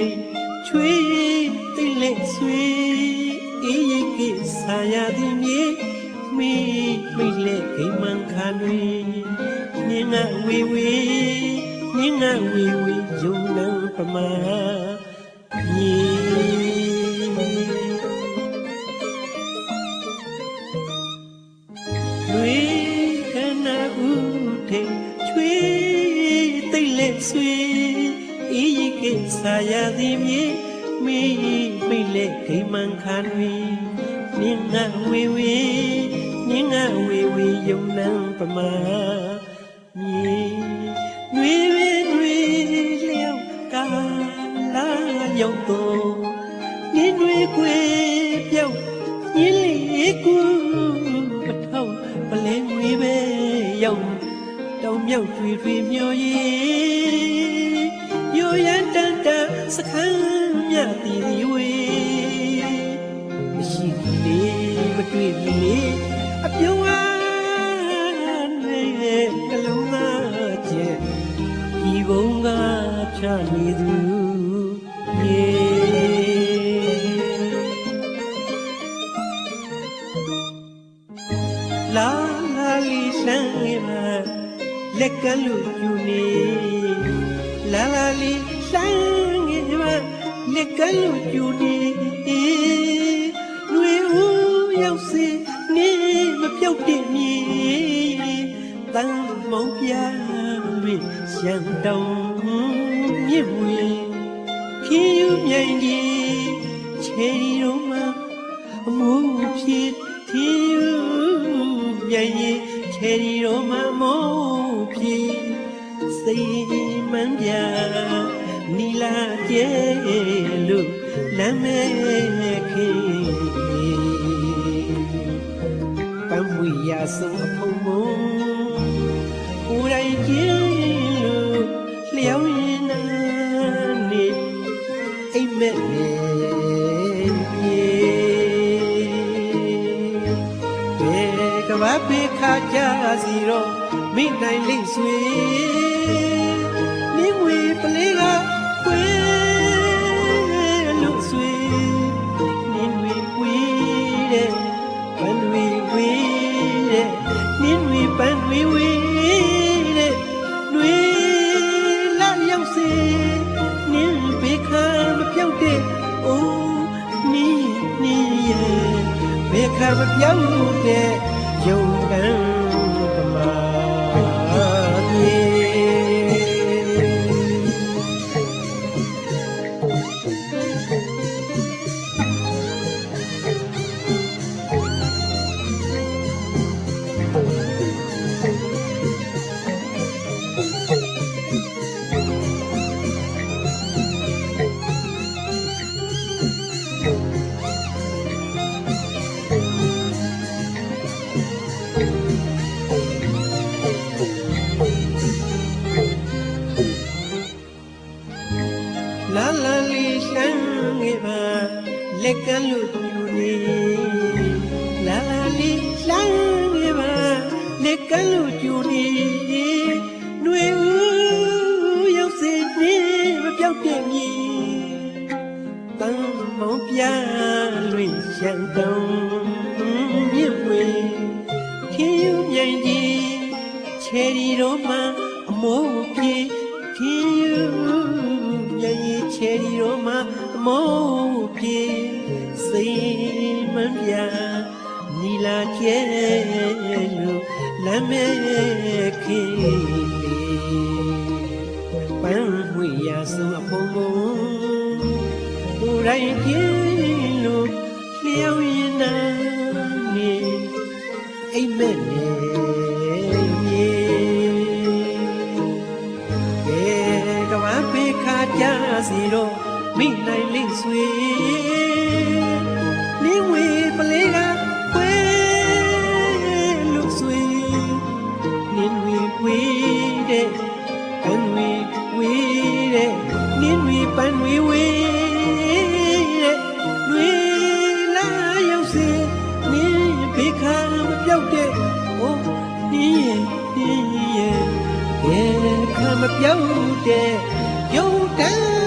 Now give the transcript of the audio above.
လွေကနာဥထိတ်ချွေတိတ်လက်ဆွေအေးရိတ်ကိဆာရသည်မြေမိမိလက်ခိမ္မန်ခါတွေညင်ငါဝေဝေညင်ငါဝေဝေယုံနံပမာမြေလွေခဏဥထေချွေတိတ်လက်ဆွေအေးရိတ်ကိ ဆာရသည်မြေမိမိလက်ခိမ္မန်ခါတွေမြင်ငါဝေဝေမြင်ငါဝေဝေယုံနံပမာမြေနွေရနွေလျောက်ကာလာရောက်တော့နင်းတွေကိုပြောက်ညင်းလေးကူပထောက်ပလဲငွေပဲရောက်တောင်မြောက်တွေတွေမျောရည်ရိုရန်တန်တန် စခန်းမြတီဒီဝေမရှိဘူးလေမတွေ့ဘူးလေအပြုံးအားနဲ့နှလုံးသားကျဲဒီဘုံကချနေသူရေလာလာလီဆန်းရမလက်ကလူကျူနေလာလာလီဆန်းရမ လက်ကလူကျူနေလူဦးရောက်စီနေမပြောက်တဲ့မြေတန်မောင်ပြတွေရှမ်းတောင်မြစ်ဝေခီးယူမြိုင်ကြီးချေရီတို့မှာအမှုဖြစ်ထီယူမြိုင်ကြီးချေရီတို့မှာမောဖြစ်စိတ်မှန်ပြ နီလာကျဲလို့လမ်းမဲခင်ပန်းမွေရဆုံးအဖုံမုံဦးတိုင်းကျင်းလို့လျောင်းရင်နာနေအိမ်မက်နေပြေဘယ်ကဘာပေခါကြစီတော့မိနိုင်လိမ့်ဆွေ တဲ့ယုံကံပမာ ပြူနေလာလာလေးရှမ်းငယ်ပါလက်ကလို့ပြူနေຫນွေဦးရောက်စေနေမပြောက်တဲ့မြေတန်မောင်ပြလွင်ရှမ်းတောင်မြင့်ဝေခင်းယူမြိုင်ကြီးချယ်ရီတော်မှာအမိုးပြေခင်းယူရည်ချယ်ရီရောမှာအ မောပြေစိတ်မှန်ပြနီလာကျဲလို့လမ်းမဲခင်ပန်းဝေရဆုံးအဖုံဖုံဟိုတိုင်းကျင်းလို့လျောင်းရင်နာနေအိမ်မက်နေမြေကဲကဘာပေခါကြစီတော့ မိနိုင်လိမ့်ဆွေလင်းဝေပလေးကခွေလူဆွေနင်းဝေဝေတဲ့ပန်းဝေဝေတဲ့နင်းဝေပန်းဝေဝေတဲ့တွေလာရောက်စေနင်းပေခါမပြောက်တဲ့ဟိုနင်းရဲ့နင်းရဲ့ဘယ်ခါမပြောင်းတဲ့ပြုံးတန်း